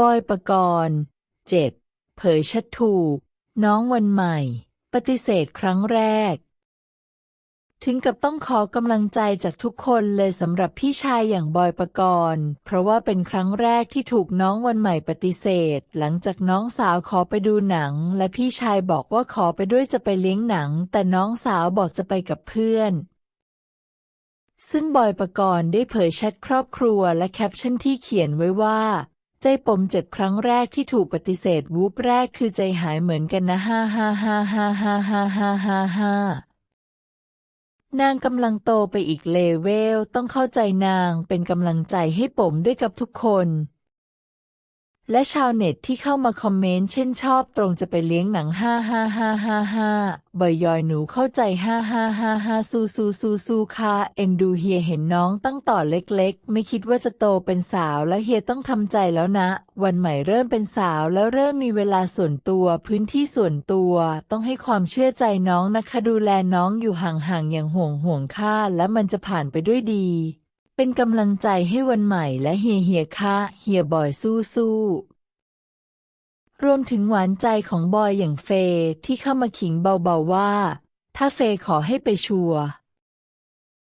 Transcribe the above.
บอยปกรณ์เจ็ดเผยชัดถูก น้องวันใหม่ ปฏิเสธครั้งแรก ถึงกับต้องขอกำลังใจจากทุกคนเลยสำหรับพี่ชายอย่างบอยปกรณ์เพราะว่าเป็นครั้งแรกที่ถูกน้องวันใหม่ปฏิเสธ หลังจากน้องสาวขอไปดูหนัง และพี่ชายบอกว่าขอไปด้วยจะไปเลี้ยงหนัง แต่น้องสาวบอกจะไปกับเพื่อนซึ่งบอยปกรณ์ได้เผยแชทครอบครัวและแคปชั่นที่เขียนไว้ว่า ใจปมเจ็บครั้งแรกที่ถูกปฏิเสธวูบแรกคือใจหายเหมือนกันนะฮ่าฮ่าฮ่าฮ่าฮ่าฮ่าฮ่าฮ่าฮ่านางกำลังโตไปอีกเลเวล ต้องเข้าใจนางเป็นกำลังใจให้ผมด้วยกับทุกคน และชาวเน็ตที่เข้ามาคอมเมนต์เช่นชอบตรงจะไปเลี้ยงหนังฮ่าฮ่าฮ่าฮ่าฮ่าบอยยอยหนูเข้าใจฮ่าฮ่าฮ่าฮ่าซูซูซูซูค่ะเอ็นดูเฮียเห็นน้องตั้งต่อเล็กๆ ไม่คิดว่าจะโตเป็นสาวแล้วเฮียต้องทำใจแล้วนะ วันใหม่เริ่มเป็นสาวแล้วเริ่มมีเวลาส่วนตัวพื้นที่ส่วนตัวต้องให้ความเชื่อใจน้องนะคะดูแลน้องอยู่ห่างๆอย่างห่วงห่วงค่าและมันจะผ่านไปด้วยดี เป็นกำลังใจให้วันใหม่และเฮียเฮียค่ะเฮียบอยสู้สู้รวมถึงหวานใจของบอยอย่างเฟยที่เข้ามาขิงเบาๆว่า ถ้าเฟยขอให้ไปชัวร์